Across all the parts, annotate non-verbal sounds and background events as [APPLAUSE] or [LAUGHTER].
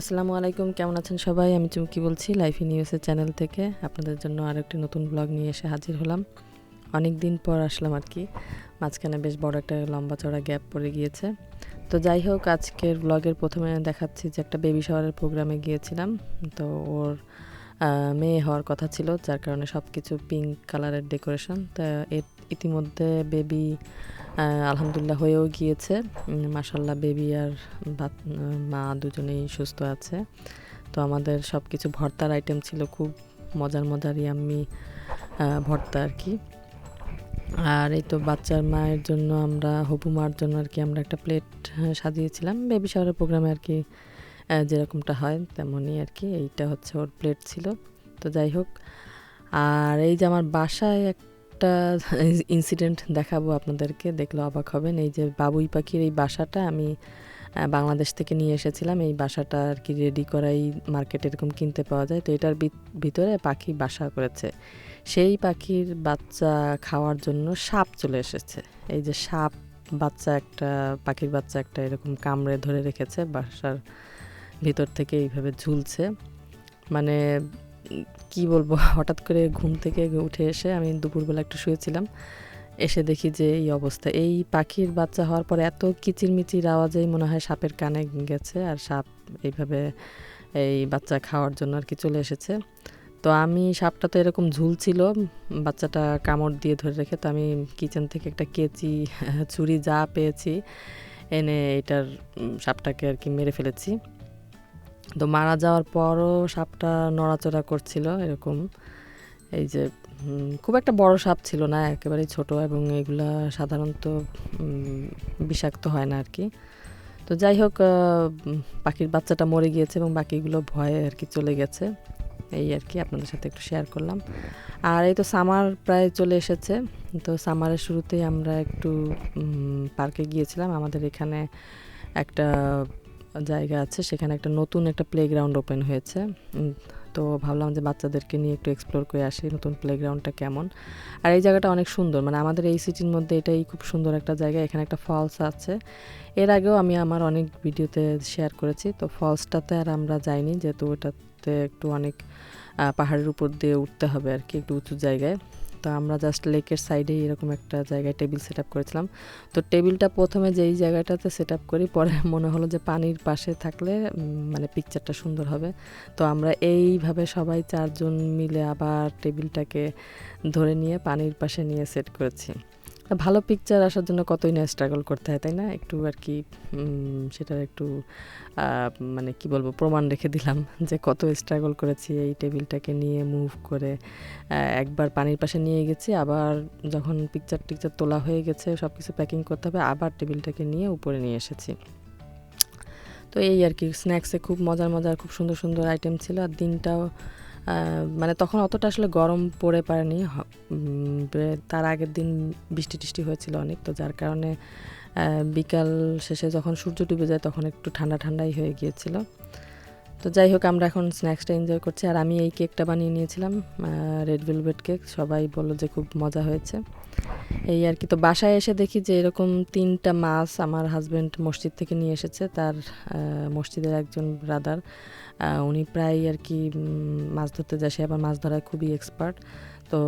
আসসালামু আলাইকুম, কেমন আছেন সবাই? আমি চুমকি বলছি, লাইফ ইউএসএ চ্যানেল থেকে আপনাদের জন্য আর একটি নতুন ব্লগ নিয়ে এসে হাজির হলাম। অনেক দিন পর আসলাম আর কি। মাঝখানে বেশ বড় একটা লম্বা চড়া গ্যাপ পড়ে গিয়েছে। তো যাই হোক, আজকের ব্লগের প্রথমে দেখাচ্ছি যে একটা বেবি শাওয়ারের প্রোগ্রামে গিয়েছিলাম। তো ওর মেয়ে হওয়ার কথা ছিল, যার কারণে সব কিছু পিঙ্ক কালারের ডেকোরেশন তা এর ইতিমধ্যে বেবি আলহামদুলিল্লাহ হয়েও গিয়েছে। মাসাল্লাহ বেবি আর মা দুজনেই সুস্থ আছে। তো আমাদের সব কিছু ভর্তার আইটেম ছিল খুব মজার মজার ইয়াম্মি আহ, ভর্তা আর কি। আর এই তো বাচ্চার মায়ের জন্য আমরা হবু মার জন্য আর কি আমরা একটা প্লেট সাজিয়েছিলাম। বেবি শাওয়ারের প্রোগ্রামে আর কি যেরকমটা হয় তেমনই আর কি। এইটা হচ্ছে ওর প্লেট ছিল। তো যাই হোক আর এই যে আমার বাসায় একটা [LAUGHS] ইনসিডেন্ট দেখাবো আপনাদেরকে। দেখলে অবাক হবেন। এই যে বাবুই পাখির এই বাসাটা আমি বাংলাদেশ থেকে নিয়ে এসেছিলাম। এই বাসাটা আর কি রেডি করাই মার্কেটে এরকম কিনতে পাওয়া যায়। তো এটার ভিত- ভিতরে পাখি বাসা করেছে। সেই পাখির বাচ্চা খাওয়ার জন্য সাপ চলে এসেছে। এই যে সাপ বাচ্চা একটা, পাখির বাচ্চা একটা এরকম কামড়ে ধরে রেখেছে। বাসার ভিতর থেকে এইভাবে ঝুলছে। মানে কি বলব? [LAUGHS] হঠাৎ করে ঘুম থেকে উঠে এসে আমি দুপুরবেলা একটু শুয়েছিলাম। এসে দেখি যে এই অবস্থা। এই পাখির বাচ্চা হওয়ার পর এত কিচিরমিচির আওয়াজেই মনে হয় সাপের কানে গেছে আর সাপ এইভাবে এই বাচ্চা খাওয়ার জন্য আর কি চলে এসেছে। তো আমি, সাপটা তো এরকম ঝুলছিল, বাচ্চাটা কামড় দিয়ে ধরে রেখে তো আমি কিচেন থেকে একটা কেচি, [LAUGHS] ছুরি যা পেয়েছি, এনে এটার সাপটাকে আর কি মেরে ফেলেছি। তো মারা যাওয়ার পরও সাপটা নড়াচড়া করছিল এরকম। এই যে খুব একটা বড় সাপ ছিল না, একেবারেই ছোট এবং এগুলা সাধারণত বিষাক্ত হয় না আর কি তো যাই হোক পাখির বাচ্চাটা মরে গিয়েছে এবং বাকিগুলো ভয়ে আর কি চলে গেছে। এই আর কি আপনাদের সাথে একটু শেয়ার করলাম। আর এই তো সামার প্রায় চলে এসেছে। তো সামারের শুরুতেই আমরা একটু পার্কে গিয়েছিলাম। আমাদের এখানে একটা জায়গা আছে, সেখানে একটা নতুন একটা প্লেগ্রাউন্ড ওপেন হয়েছে। তো ভাবলাম যে বাচ্চাদেরকে নিয়ে একটু এক্সপ্লোর করে আসি, নতুন প্লেগ্রাউন্ডটা কেমন। আর এই জায়গাটা অনেক সুন্দর মানে আমাদের এই সিটির মধ্যে এটাই খুব সুন্দর একটা জায়গা, এখানে একটা ফলস আছে। এর আগেও আমি আমার অনেক ভিডিওতে শেয়ার করেছি, তো ফলসটাতে আর আমরা যাইনি, যেহেতু ওটাতে একটু অনেক পাহাড়ের উপর দিয়ে উঠতে হবে আর কি, একটু উঁচু জায়গায়। তো আমরা জাস্ট লেকের সাইডে এরকম একটা জায়গায় টেবিল সেট আপ করেছিলাম। তো টেবিলটা প্রথমে যেই জায়গাটাতে সেট আপ করি, পরে মনে হলো যে পানির পাশে থাকলে মানে পিকচারটা সুন্দর হবে। তো আমরা এইভাবে সবাই চারজন মিলে আবার টেবিলটাকে ধরে নিয়ে পানির পাশে নিয়ে সেট করেছি। ভালো পিকচার আসার জন্য কতই না স্ট্রাগল করতে হয়, তাই না? একটু আর কি সেটার একটু মানে কি বলব, প্রমাণ রেখে দিলাম [LAUGHS] যে কত স্ট্রাগল করেছি এই টেবিলটাকে নিয়ে মুভ করে। একবার পানির পাশে নিয়ে গেছি, আবার যখন পিকচার টিকচার তোলা হয়ে গেছে সব কিছু প্যাকিং করতে হবে, আবার টেবিলটাকে নিয়ে উপরে নিয়ে এসেছি। তো এই আর কি স্ন্যাক্সে খুব মজার মজার, খুব সুন্দর সুন্দর আইটেম ছিল, আর দিনটাও মানে তখন অতটা আসলে গরম পড়ে পারেনি তার আগের দিন বৃষ্টি টিষ্টি হয়েছিল অনেক, তো যার কারণে বিকাল শেষে যখন সূর্য ডুবে যায় তখন একটু ঠান্ডা ঠান্ডাই হয়ে গিয়েছিল। তো যাই হোক, আমরা এখন স্ন্যাক্সটা এনজয় করছি। আর আমি এই কেকটা বানিয়ে নিয়েছিলাম রেড ভেলভেট কেক। সবাই বলল যে খুব মজা হয়েছে। এই আর কি। তো বাসায় এসে দেখি যে এরকম তিনটা মাছ আমার হাজব্যান্ড মসজিদ থেকে নিয়ে এসেছে, তার মসজিদের একজন ব্রাদার উনি প্রায় আর কি মাছ ধরতে যায়। সে আবার মাছ ধরায় খুবই এক্সপার্ট তো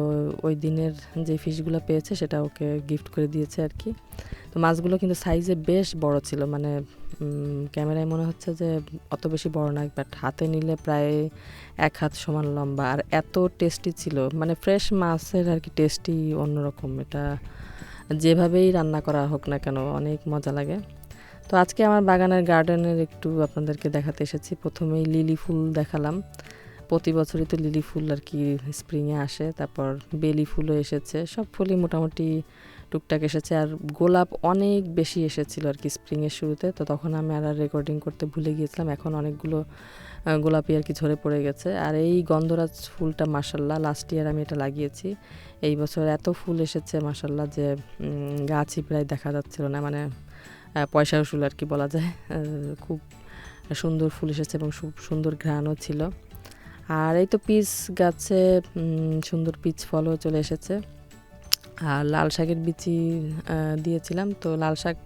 ওই দিনের যে ফিশগুলো পেয়েছে সেটা ওকে গিফট করে দিয়েছে আর কি। তো মাছগুলো কিন্তু সাইজে বেশ বড় ছিল মানে ক্যামেরায় মনে হচ্ছে যে অত বেশি বড় না বাট হাতে নিলে প্রায় এক হাত সমান লম্বা। আর এত টেস্টি ছিল মানে ফ্রেশ মাছের আর কি টেস্টি অন্যরকম। এটা যেভাবেই রান্না করা হোক না কেন, অনেক মজা লাগে। তো আজকে আমার বাগানের গার্ডেনের একটু আপনাদেরকে দেখাতে এসেছি। প্রথমেই লিলি ফুল দেখালাম। প্রতি বছরই তো লিলি ফুল আর কি স্প্রিংয়ে আসে, তারপর বেলি ফুলও এসেছে, সব ফুলই মোটামুটি টুকটাক এসেছে আর গোলাপ অনেক বেশি এসেছিল আর কি স্প্রিংয়ের শুরুতে, তো তখন আমি আর রেকর্ডিং করতে ভুলে গিয়েছিলাম, এখন অনেকগুলো গোলাপি আর কি ঝরে পড়ে গেছে, আর এই গন্ধরাজ ফুলটা মাসাল্লাহ লাস্ট ইয়ার আমি এটা লাগিয়েছি, এই বছর এত ফুল এসেছে মাসাল্লাহ যে গাছই প্রায় দেখা যাচ্ছিল না মানে পয়সা উসুল আর কি বলা যায় খুব সুন্দর ফুল এসেছে এবং সুন্দর ঘ্রাণও ছিল। আর এই তো পিচ গাছে সুন্দর পিচ ফলও চলে এসেছে। আর লাল শাকের বিচি দিয়েছিলাম। তো লাল শাক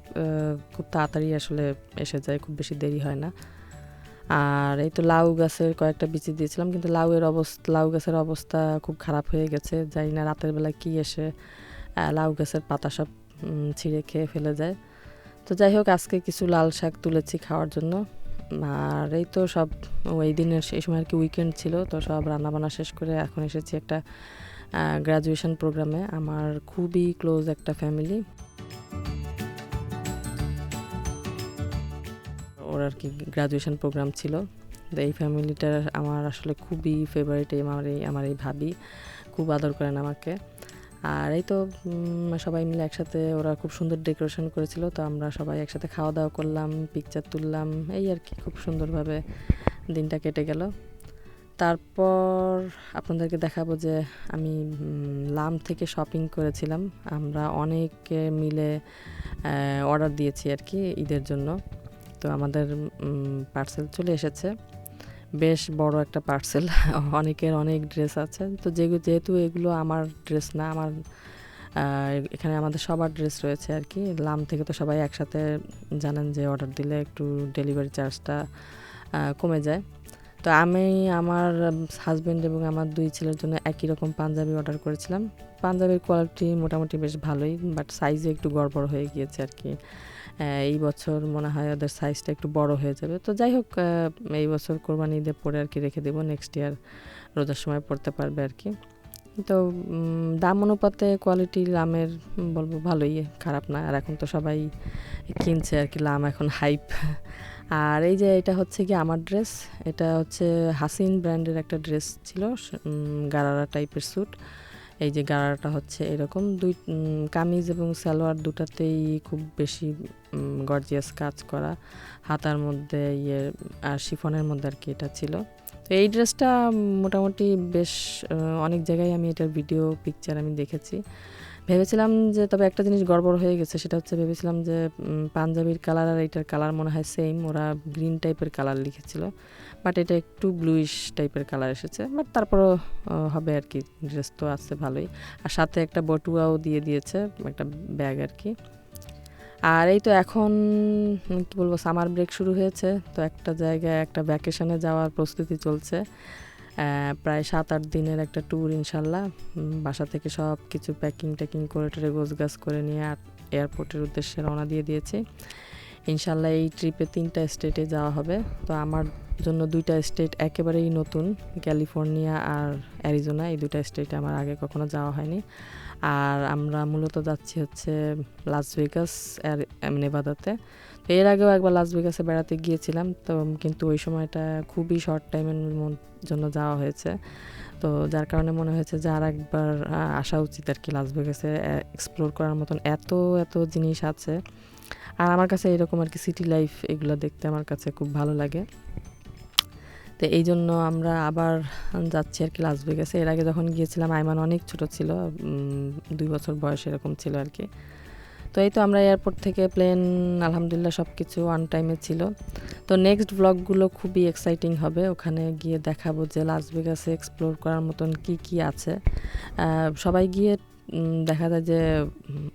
খুব তাড়াতাড়ি আসলে এসে যায়, খুব বেশি দেরি হয় না। আর এই তো লাউ গাছের কয়েকটা বিচি দিয়েছিলাম, কিন্তু লাউয়ের অবস্থা লাউ গাছের অবস্থা খুব খারাপ হয়ে গেছে। জানি না রাতের বেলা কি এসে লাউ গাছের পাতা সব ছিঁড়ে খেয়ে ফেলে যায়। তো যাই হোক, আজকে কিছু লাল শাক তুলেছি খাওয়ার জন্য। আর এই তো সব ওই দিনের সেই সময় আর কি উইকেন্ড ছিল, তো সব রান্নাবান্না শেষ করে এখন এসেছি একটা গ্র্যাজুয়েশন প্রোগ্রামে আমার খুবই ক্লোজ একটা ফ্যামিলি ওর আর কি গ্র্যাজুয়েশন প্রোগ্রাম ছিল, তো এই ফ্যামিলিটা আমার আসলে খুবই ফেভারিট এই আমার এই আমার এই ভাবি, খুব আদর করেন আমাকে। আর এই তো সবাই মিলে একসাথে ওরা খুব সুন্দর ডেকোরেশন করেছিল, তো আমরা সবাই একসাথে খাওয়া দাওয়া করলাম পিকচার তুললাম, এই আর কি, খুব সুন্দরভাবে দিনটা কেটে গেল। তারপর আপনাদেরকে দেখাবো যে আমি লাম থেকে শপিং করেছিলাম, আমরা অনেকে মিলে অর্ডার দিয়েছি আর কি ঈদের জন্য, তো আমাদের পার্সেল চলে এসেছে। বেশ বড় একটা পার্সেল [LAUGHS] অনেকের অনেক ড্রেস আছে। তো যেহেতু এগুলো আমার ড্রেস না, আমার এখানে আমাদের সবার ড্রেস রয়েছে আর কি লাম থেকে তো সবাই একসাথে জানেন যে অর্ডার দিলে একটু ডেলিভারি চার্জটা কমে যায়। তো আমি আমার হাজব্যান্ড এবং আমার দুই ছেলের জন্য একই রকম পাঞ্জাবি অর্ডার করেছিলাম। পাঞ্জাবির কোয়ালিটি মোটামুটি বেশ ভালোই বাট সাইজে একটু গড়বড় হয়ে গিয়েছে আর কি। এই বছর মনে হয় ওদের সাইজটা একটু বড় হয়ে যাবে। তো যাই হোক এই বছর কোরবানি ঈদে পরে আর কি রেখে দেবো নেক্সট ইয়ার রোজার সময় পড়তে পারবে আর কি। তো দাম অনুপাতে কোয়ালিটি লামের বলব ভালোই, খারাপ না। আর এখন তো সবাই কিনছে আর কি, লাম এখন হাইপ আর এই যে এটা হচ্ছে কি আমার ড্রেস, এটা হচ্ছে হাসিন ব্র্যান্ডের একটা ড্রেস ছিল গারারা টাইপের স্যুট। এই যে গারাটা হচ্ছে এরকম, দুই কামিজ এবং সালোয়ার দুটাতেই খুব বেশি গর্জিয়াস কাজ করা। হাতার মধ্যে ইয়ে আর শিফনের মধ্যে আর কি এটা ছিল। তো এই ড্রেসটা মোটামুটি বেশ অনেক জায়গায় আমি এটার ভিডিও, পিকচার আমি দেখেছি। ভেবেছিলাম যে, তবে একটা জিনিস গড়বড় হয়ে গেছে, সেটা হচ্ছে ভেবেছিলাম যে পাঞ্জাবির কালার আর এটার কালার মনে হয় সেম ওরা গ্রিন টাইপের কালার লিখেছিল বাট এটা একটু ব্লুইশ টাইপের কালার এসেছে বাট তারপরও হবে আর কি ড্রেস তো আছে ভালোই, আর সাথে একটা বটুয়াও দিয়ে দিয়েছে, একটা ব্যাগ আর কি, আর এই তো এখন কি বলব সামার ব্রেক শুরু হয়েছে, তো একটা জায়গায় একটা ভ্যাকেশনে যাওয়ার প্রস্তুতি চলছে প্রায় সাত আট দিনের একটা ট্যুর ইনশাল্লাহ। বাসা থেকে সব কিছু প্যাকিং ট্যাকিং করে, টেরে গাছ করে নিয়ে এয়ারপোর্টের উদ্দেশ্যে রওনা দিয়ে দিয়েছি। ইনশাল্লাহ এই ট্রিপে তিনটা স্টেটে যাওয়া হবে। তো আমার জন্য দুইটা স্টেট একেবারেই নতুন, ক্যালিফোর্নিয়া আর অ্যারিজোনা। এই দুইটা স্টেটে আমার আগে কখনো যাওয়া হয়নি। আর আমরা মূলত যাচ্ছি হচ্ছে লাস ভেগাস নেভাদাতে। তো এর আগেও একবার লাস ভেগাসে বেড়াতে গিয়েছিলাম। তো কিন্তু ওই সময়টা খুবই শর্ট টাইমের জন্য যাওয়া হয়েছে। তো যার কারণে মনে হয়েছে যে আর একবার আসা উচিত আর কি লাস ভেগাসে এক্সপ্লোর করার মতন এত এত জিনিস আছে। আর আমার কাছে এরকম আর কি সিটি লাইফ এগুলো দেখতে আমার কাছে খুব ভালো লাগে। তো এই জন্য আমরা আবার যাচ্ছি আর কি লাস ভেগাসে এর আগে যখন গিয়েছিলাম, আইমান অনেক ছোট ছিল দুই বছর বয়স এরকম ছিল আর কি। তো এই তো আমরা এয়ারপোর্ট থেকে প্লেন আলহামদুলিল্লাহ সব কিছু অন টাইমে ছিল। তো নেক্সট ব্লগগুলো খুবই এক্সাইটিং হবে। ওখানে গিয়ে দেখাবো যে লাস ভেগাসে এক্সপ্লোর করার মতন কি কি আছে। সবাই গিয়ে দেখা যায় যে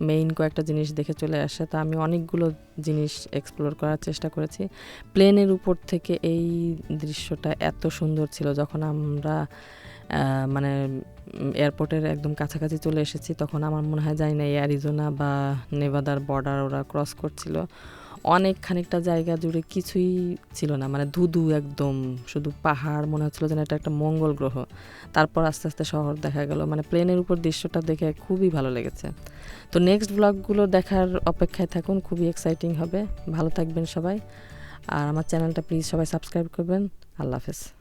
মেইন কয়েকটা জিনিস দেখে চলে আসে। তা আমি অনেকগুলো জিনিস এক্সপ্লোর করার চেষ্টা করেছি। প্লেনের উপর থেকে এই দৃশ্যটা এত সুন্দর ছিল যখন আমরা মানে এয়ারপোর্টের একদম কাছাকাছি চলে এসেছি, তখন আমার মনে হয় জানি না এই অ্যারিজোনা বা নেভাদার বর্ডার ওরা ক্রস করছিল। অনেক খানিকটা জায়গা জুড়ে কিছুই ছিল না। মানে ধুধু একদম, শুধু পাহাড়, মনে হচ্ছিল যেন এটা একটা মঙ্গল গ্রহ। তারপর আস্তে আস্তে শহর দেখা গেল। মানে প্লেনের উপর দৃশ্যটা দেখে খুবই ভালো লেগেছে। তো নেক্সট ব্লগগুলো দেখার অপেক্ষায় থাকুন, খুবই এক্সাইটিং হবে। ভালো থাকবেন সবাই। আর আমার চ্যানেলটা প্লিজ সবাই সাবস্ক্রাইব করবেন। আল্লাহ হাফেজ।